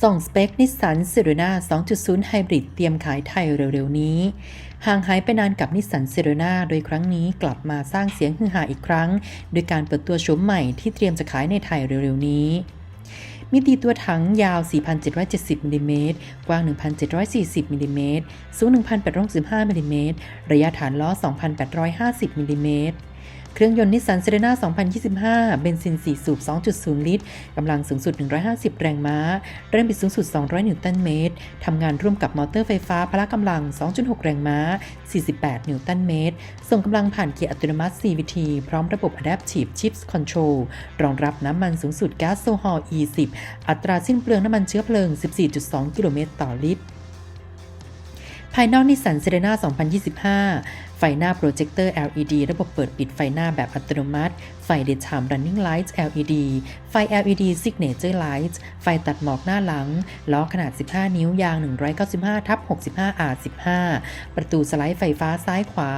ส่องสเปคนิสสันเซโรนา2.0 ไฮบริดเตรียมขายไทยเร็วๆ นี้ ห่างหายไปนานกับนิสสันเซโรนาโดยครั้งนี้กลับมาสร้างเสียงฮือฮาอีกครั้ง โดยการเปิดตัวโฉมใหม่ที่เตรียมจะขายในไทยเร็วๆ นี้ มิติตัวถังยาว 4,770มิลลิเมตรกว้าง 1,740มิลลิเมตรสูง 1,865มิลลิเมตรระยะฐานล้อ 2,850มิลลิเมตร เครื่องยนต์นิสสันเซเรนา2025 เบนซิน 4 สูบ 2.0 ลิตร กำลังสูงสุด 150 แรงม้า แรงบิดสูงสุด 200 นิวตันเมตร ทำงานร่วมกับมอเตอร์ไฟฟ้าพละกำลัง 2.6 แรงม้า 48 นิวตันเมตร ส่งกำลังผ่านเกียร์อัตโนมัติ CVT พร้อมระบบ Adaptive Chips Control รองรับน้ำมันสูงสุดก๊าซโซฮอล์ E10 อัตราสิ้นเปลืองน้ำมันเชื้อเพลิง 14.2 กิโลเมตรต่อลิตร ภายนอกนิสสันเซเรนา2025 ไฟหน้าโปรเจคเตอร์ LED ระบบเปิดปิดไฟหน้าแบบอัตโนมัติ ไฟ Daytime Running Lights LED ไฟ LED Signature Lights ไฟตัดหมอกหน้าหลัง ล้อขนาด 15 นิ้วยาง 195ทับ65 R15 ประตูสไลด์ไฟฟ้าซ้ายขวา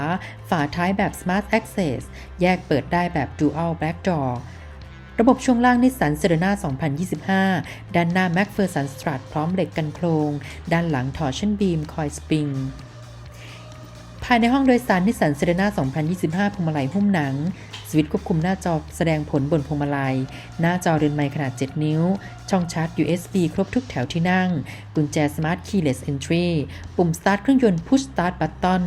ฝาท้ายแบบ Smart Access แยกเปิดได้แบบ Dual Black Door ระบบช่วงล่างนิสสันเซเรนา2025 ด้านหน้า m a c p h e r s o n Strut พร้อมเหล็กกันโครง ด้านหลัง Torsion Beam Coil Spring ภายในห้องโดยสารนิสสันเซเรนา2025พวงมาลัยหุ้มหนัง สวิตช์ควบคุมหน้าจอแสดงผลบนพวงมาลัย หน้าจอเรือนไม้ขนาด 7 นิ้ว ช่องชาร์จ USB ครบทุกแถวที่นั่ง กุญแจ Smart Keyless Entry ปุ่ม Start เครื่องยนต์ Push Start Button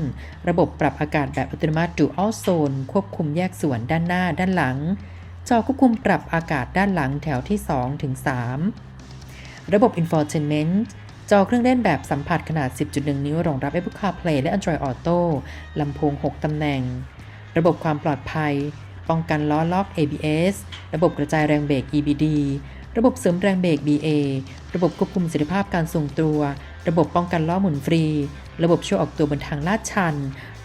ระบบปรับอากาศแบบอัตโนมัติ Dual Zone ควบคุมแยกส่วนด้านหน้าด้านหลัง จอควบคุมปรับอากาศด้านหลังแถวที่ 2 ถึง 3 ระบบ Infotainment จอเครื่องเล่นแบบสัมผัสขนาด 10.1 นิ้วรองรับ Apple CarPlay และ Android Auto ลำโพง 6 ตำแหน่ง ระบบความปลอดภัย ป้องกันล้อล็อก ABS ระบบกระจายแรงเบรก EBD ระบบเสริมแรงเบรก BA ระบบควบคุมประสิทธิภาพการทรงตัว ระบบป้องกันล้อหมุนฟรี ระบบช่วยออกตัวบนทางลาดชัน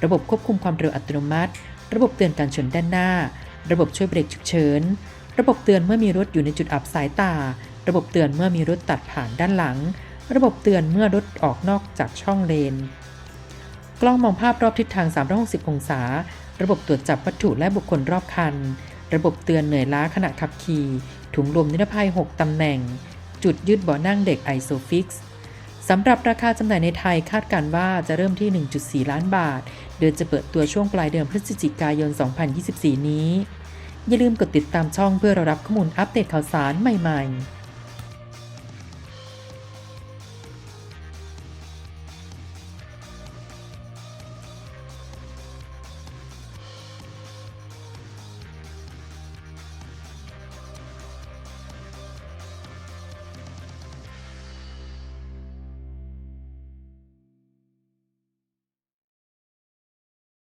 ระบบควบคุมความเร็วอัตโนมัติ ระบบเตือนการชนด้านหน้า ระบบช่วยเบรกฉุกเฉิน ระบบเตือนเมื่อมีรถอยู่ในจุดอับสายตา ระบบเตือนเมื่อมีรถตัดผ่านด้านหลัง ระบบเตือนเมื่อรถออกนอกจากช่องเลน กล้องมองภาพรอบทิศทาง 360 องศา ระบบตรวจจับวัตถุและบุคคลรอบคัน ระบบเตือนเหนื่อยล้าขณะขับขี่ ถุงลมนิรภัย 6 ตำแหน่ง จุดยืดเบาะนั่งเด็กไอโซฟิกซ์สำหรับราคาจำหน่ายในไทยคาดการว่าจะเริ่มที่ 1.4 ล้านบาท โดยจะเปิดตัวช่วงปลายเดือนพฤศจิกายน 2024 นี้ อย่าลืมกดติดตามช่องเพื่อเรารับข้อมูลอัปเดตข่าวสารใหม่ๆ